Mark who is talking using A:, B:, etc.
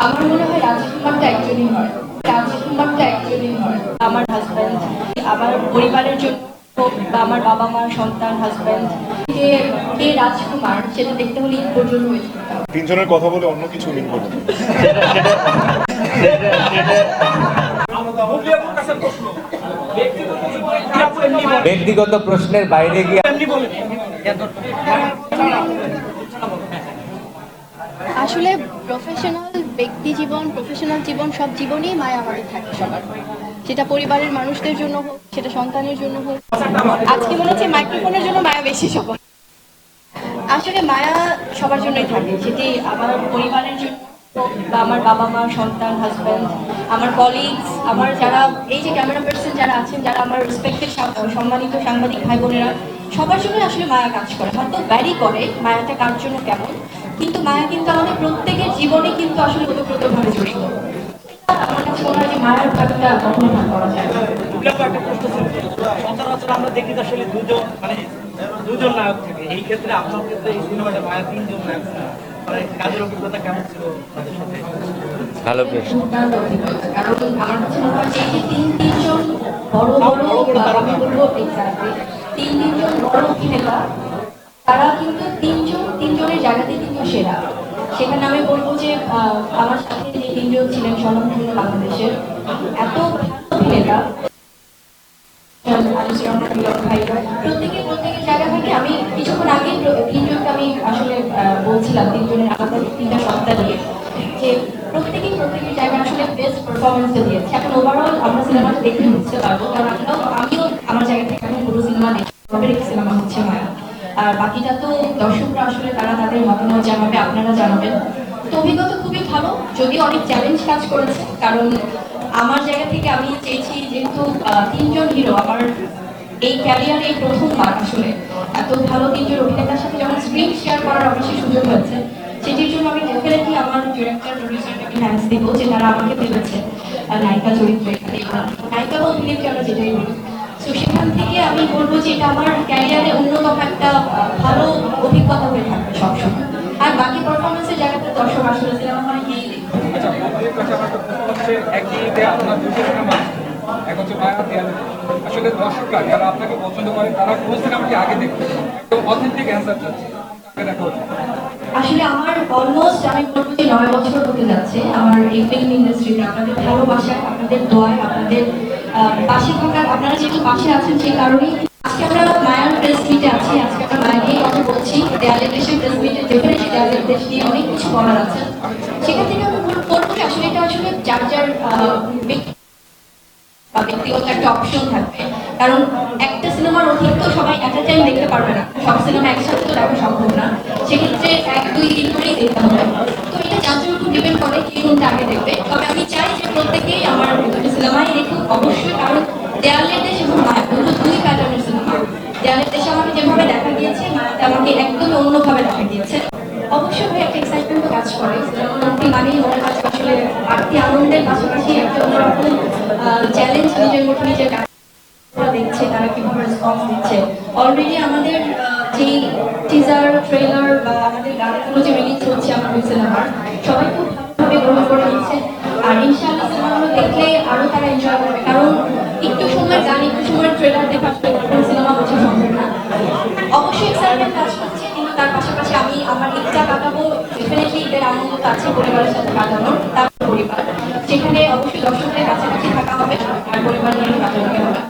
A: আমার মনে হয় রাজকুমারটা একজনই হয়। রাজকুমারটা একজনই হয়। আমার হাজব্যান্ড আমার পরিবারের জন্য বা আমার বাবা মা সন্তান হাজব্যান্ড যে কে রাজকুমার সেটা দেখতে হলে পর্যন্ত wait
B: তিনজনের কথা বলে অন্য কিছু মিন
C: সেটা ব্যক্তিগত প্রশ্নের বাইরে গিয়ে
A: আসলে প্রফেশনাল ব্যক্তি জীবন প্রফেশনাল জীবন সব জীবনেই মায়া আমাদের থাকে সবার। সেটা পরিবারের মানুষদের জন্য হোক, সেটা সন্তানের জন্য হোক। আজকে মনে হচ্ছে মাইক্রোফোনের জন্য মায়া বেশি সবার। আসলে মায়া সবার জন্যই থাকে। সেটি আমার পরিবারের জন্য বা আমার বাবা মা, সন্তান হাজব্যান্ড আমার কলিগস আমার যারা, এই যে ক্যামেরা পার্সন যারা আছেন, যারা আমার রেসপেক্টেড সম্মানিত সাংবাদিক ভাই বোনেরা, সবার জন্য আসলে মায়া কাজ করে। হয়তো ব্যারি করে মায়াটা কার জন্য কেমন কিন্তু মায়া কিন্তু আমাদের প্রত্যেকের জীবনে কিন্তু আসলে ওতপ্রোতভাবে জড়িত। আমার কাছে মনে হয় যে মায়ের ব্যাপারটা কখনো ভাগ করা যায়
D: একটা সচরাচর আমরা দেখি যে আসলে দুজন মানে দুজন নায়ক থাকে। এই ক্ষেত্রে আপনার ক্ষেত্রে এই সিনেমাটা মায়া তিনজন নায়ক মানে কাজের অভিজ্ঞতা কেমন ছিল
C: ভালো প্রশ্ন।
A: কারণ আমার কাছে মনে হয় যে তিন তিনজন বড় বড় আমি বলব তিন তিনজন বড় অভিনেতা তারা কিন্তু তিনজন জায়গাতে কিন্তু সেরা, সেখানে আমি বলব যে আমার সাথে যে তিনজন ছিলেন স্বনামধন্য বাংলাদেশের। এত অভিনেতা। কিছুক্ষণ আগে আমি আসলে বলছিলাম, তিনজনের তিনটা সত্তা নিয়ে যে প্রত্যেকেই প্রত্যেকের জায়গায় আসলে বেস্ট দিয়েছে। ওভারঅল আমরা সিনেমাটা দেখে বুঝতে পারব কারণ আমিও আমার জায়গা থেকে এখন পুরো সিনেমা দেখি তবে সিনেমা হচ্ছে মায়া আর বাকিটা তো দর্শকরা আসলে তারা তাদের মতামত জানাবে, আপনারা জানাবেন। তো অভিজ্ঞতা খুবই ভালো যদিও অনেক চ্যালেঞ্জ কাজ করেছে, কারণ আমার জায়গা থেকে আমি চেয়েছি যেহেতু তিনজন হিরো আমার এই ক্যারিয়ারে এই প্রথমবার আসলে। এত ভালো তিনজন অভিনেতার সাথে যখন স্ক্রিন শেয়ার করার অবশ্যই সুযোগ হয়েছে, সেটির জন্য আমি ডেফিনেটলি আমার ডিরেক্টর প্রডিউসারকে থ্যাঙ্কস দিব যে তারা আমাকে ভেবেছে নায়িকা চরিত্রে নায়িকা বা অভিনেত্রী আমরা যেটাই বলি তো সেখান থেকে আমি বলব যে এটা আমার ক্যারিয়ারে অন্যতম একটা ভালো অভিজ্ঞতা হয়ে থাকবে সবসময়। আর বাকি পারফরমেন্সের জায়গাতে দর্শক আসলে সিনেমা গিয়ে দেখবে
E: আচ্ছা আপনাদের আমার আসলে দর্শকরা যারা আপনাকে পছন্দ তারা কোন সিনেমাটি আগে দেখবে? অথেন্টিক অ্যান্সার চাচ্ছে।
A: আসলে অলমোস্ট আমি বলব যে নয় বছর হতে যাচ্ছে আমার এই ফিল্ম ইন্ডাস্ট্রিতে আপনাদের ভালোবাসায় আপনাদের দোয়ায় আপনাদের পাশে থাকার আপনারা যেহেতু পাশে আছেন, সেই কারণেই আজকে আমরা মায়ার প্রেস মিটে আছি। আজকে আমরা মায়া কথা বলছি। দেয়ালের দেশের প্রেস মিটে ডেফিনেটলি দেয়ালের দেশ নিয়ে অনেক কিছু বলার আছে। সেখান থেকে আমি বলব যে আসলে এটা আসলে যার যার বা ব্যক্তিগত একটা অপশন থাকবে। কারণ একটা সিনেমার অধিক তো সবাই এট টাইম দেখতে পারবে না। সব সিনেমা একসাথে তো দেখা সম্ভব না। সেক্ষেত্রে এক, দুই, তিন করেই দেখতে হবে। তো এটা যার উপর ডিপেন্ড করে কে কোনটা আগে দেখবে। তবে আমি চাই যে প্রত্যেকেই আমার দুটো সিনেমাই দেখুক। অবশ্যই আর ইনশাআল্লাহ দেখলে আরও তারা এনজয় করবে। কারণ একটু সময় গান, একটু সময় ট্রেলার দেখা আসলে কোনো সিনেমা বোঝা সম্ভব না অবশ্যই এক্সাইটমেন্ট কাজ করছে কিন্তু তার পাশাপাশি আমি আমার ঈদটা কাটাবো ডেফিনেটলি ঈদের আনন্দ আছে পরিবারের সাথে কাটানোর তার পরিবার। সেখানে অবশ্যই দর্শকদের কাছাকাছি থাকা হবে। আর পরিবার নিয়ে কাটানো হবে।